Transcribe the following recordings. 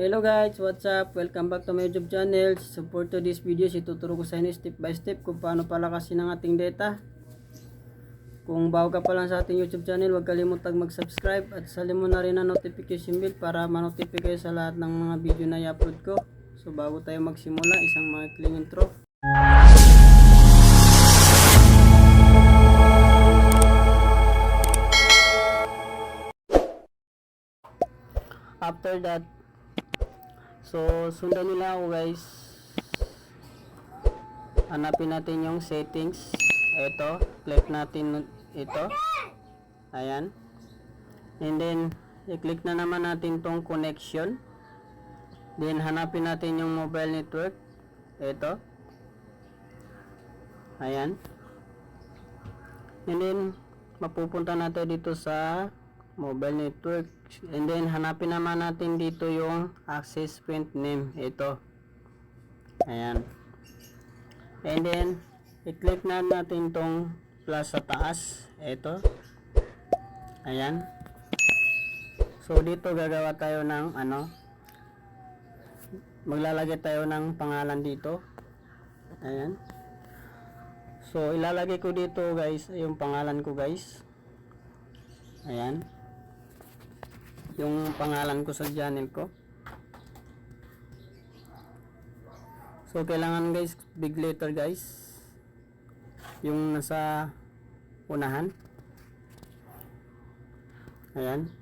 Hello guys, what's up? Welcome back to my YouTube channel. Support to this video, ituturo ko sa inyo step by step kung paano palakasin ang ating data. Kung bago ka pa lang sa ating YouTube channel, huwag kalimutang mag-subscribe at salin mo na rin ang notification bell para ma-notify kayo sa lahat ng mga video na i-upload ko. So bago tayo magsimula, isang clean intro. After that, so sundan nila ako guys. Hanapin natin yung settings. Ito, click natin ito. Ayan. And then, i-click na naman natin tong connection. Then, hanapin natin yung mobile network. Ito. Ayan. And then, mapupunta natin dito sa mobile network. And then, hanapin naman natin dito yung access point name. Ito. Ayan. And then, i-click na natin tong plus sa taas. Ito. Ayan. So, dito gagawa tayo ng ano. Maglalagay tayo ng pangalan dito. Ayan. So, ilalagay ko dito guys, yung pangalan ko guys. Ayan. Yung pangalan ko sa channel ko. So, kailangan guys, big letter guys. Yung nasa unahan. Ayan.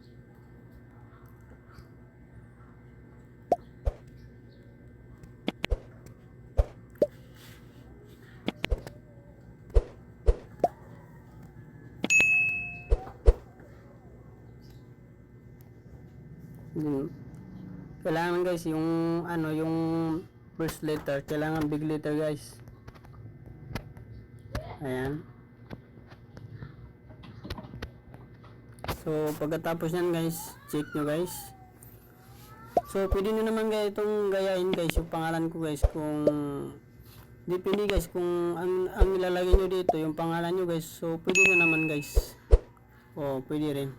Yun. Kailangan guys yung ano yung first letter, kailangan big letter guys. Ayan. So pagkatapos yan guys, check nyo guys. So pwede nyo naman guys itong gayahin guys yung pangalan ko guys kung depende guys kung ang, ang ilalagay nyo dito yung pangalan nyo guys so pwede na naman guys o pwede rin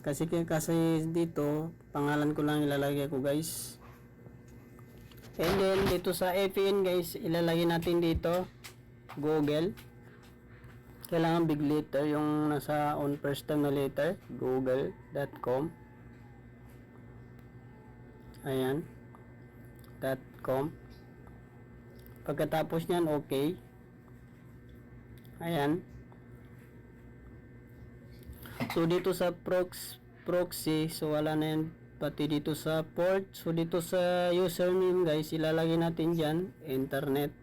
kasi kasi dito pangalan ko lang ilalagay ko guys. And then dito sa APN guys ilalagay natin dito Google. Kailangan big letter yung nasa on first time na letter google.com ayan .com. Pagkatapos nyan okay. Ayan So dito sa prox proxy, so wala na yan pati dito sa port. So dito sa username guys, ilalagay natin diyan internet.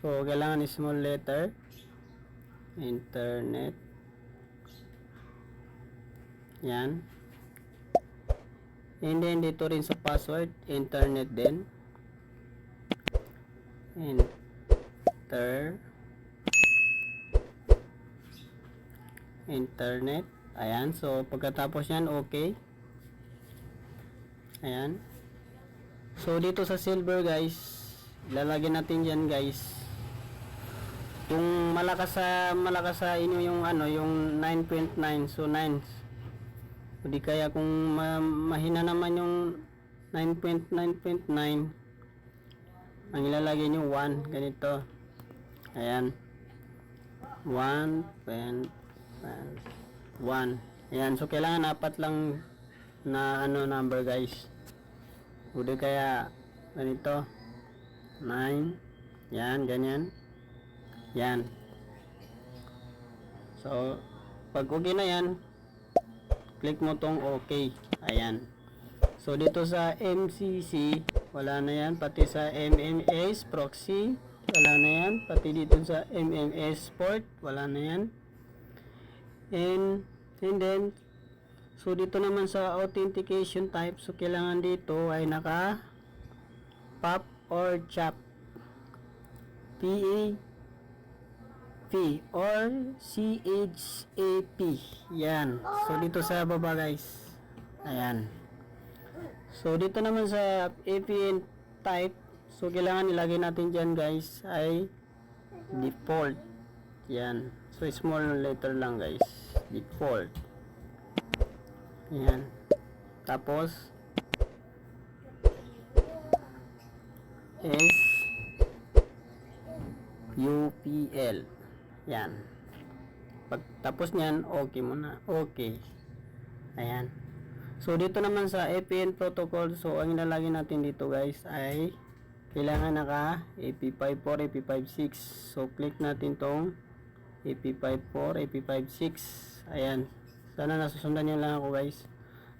So kailangan small letter internet. Yan. And then dito rin sa password, internet din. Enter internet. Ayan so pagkatapos yan okay. Ayan. So dito sa silver guys lalagyan natin yan guys. Kung malakas sa malakas sa inyo yung ano yung 9.9 so 9 o kaya kung ma mahina naman yung 9.9.9 ang ilalagay nyo 1 ganito. Ayan. 1.9 1 ayan so kailangan apat lang na ano number guys. O kaya ganito. 9 yan ganyan. Yan so pag okay na yan click mo tong okay. Ayan. So dito sa MCC wala na yan. Pati sa MMS proxy wala na yan. Pati dito sa MMS port wala na yan and and then so dito naman sa authentication type so kailangan dito ay naka pop or chop PA P or CHAP yan. So dito sa baba guys. Ayan. So dito naman sa APN type so kailangan ilagay natin dyan guys ay default. Yan so small letter lang guys default yan Tapos, S UPL. Yan. Pag tapos niyan, okay muna. Okay. Ayan. So, dito naman sa APN protocol, so, ang ilalagay natin dito guys ay kailangan naka AP54, AP56. So, click natin tong AP54, AP56. Ayan. Sana nasusundan niyo lang ako guys.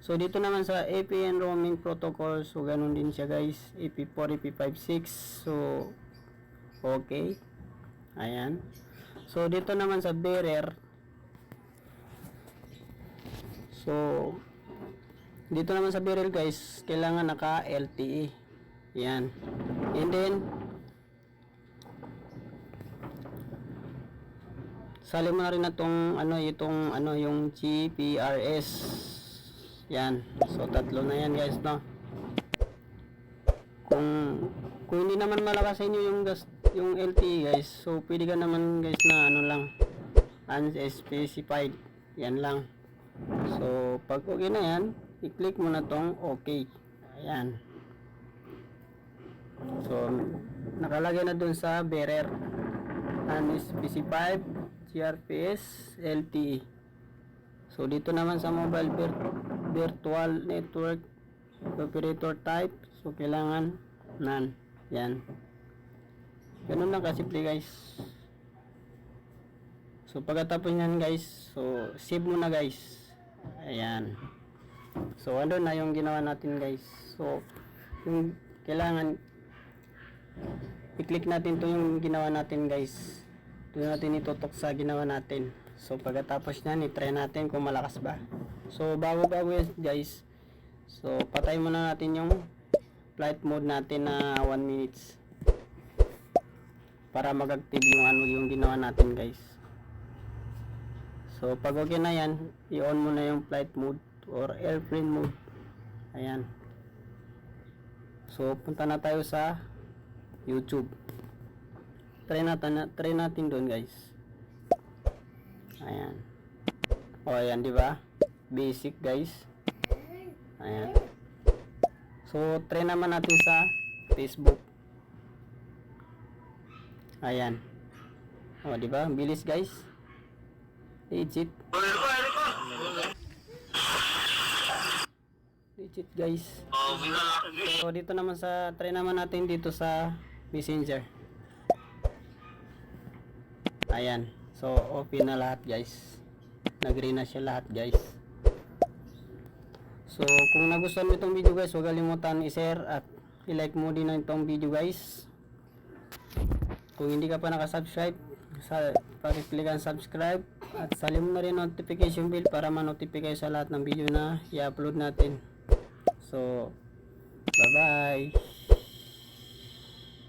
So, dito naman sa APN roaming protocol, so, ganun din siya guys. AP4, AP56. So, okay. Ayan. So, dito naman sa bearer, so, dito naman sa bearer guys, kailangan naka LTE. Yan. And then, sali mo na rin na ano, itong, ano, yung GPRS. Yan. So, tatlo na yan guys, no? Kung, kung hindi naman malakas sa inyo yung gas, yung LTE guys, so, pwede ka naman guys na, ano lang, unspecified. Yan lang. So, pag okay na yan, i-click mo na tong okay. Ayan. So, nakalagay na dun sa bearer. Unspecified GRPS LTE. So, dito naman sa mobile vir- virtual network operator type. So, kailangan none. Yan. Ganun lang kasimple guys. So, pagkatapos nyan guys, so, save mo na guys. Ayan. So, ano na yung ginawa natin guys. So, yung kailangan i-click natin to yung ginawa natin guys. Doon natin itutok sa ginawa natin. So, pagkatapos nyan, i-try natin kung malakas ba. So, bago-bago yan, guys. So, patay muna natin yung flight mode natin na 1 minutes. Para mag-active yung ano yung ginawa natin guys. So, pag okay na yan, i-on mo na yung flight mode or airplane mode. Ayan. So, punta na tayo sa YouTube. Try natin, try natin doon, guys. Ayan. O, ayan, di ba? Basic, guys. Ayan. So, try naman natin sa Facebook. Ayan. O, di ba? Bilis, guys. Legit. Legit, guys. So, dito naman sa, try naman natin dito sa Messenger. Ayan. So, open na lahat, guys. Nag-green na siya lahat, guys. So, kung nagustuhan mo itong video, guys, huwag kalimutan i-share at i-like mo din itong video, guys. Kung hindi ka pa nakasubscribe, sa pakiclick ang subscribe at salim na rin notification bell para ma-notify kayo sa lahat ng video na i-upload natin. So, bye-bye.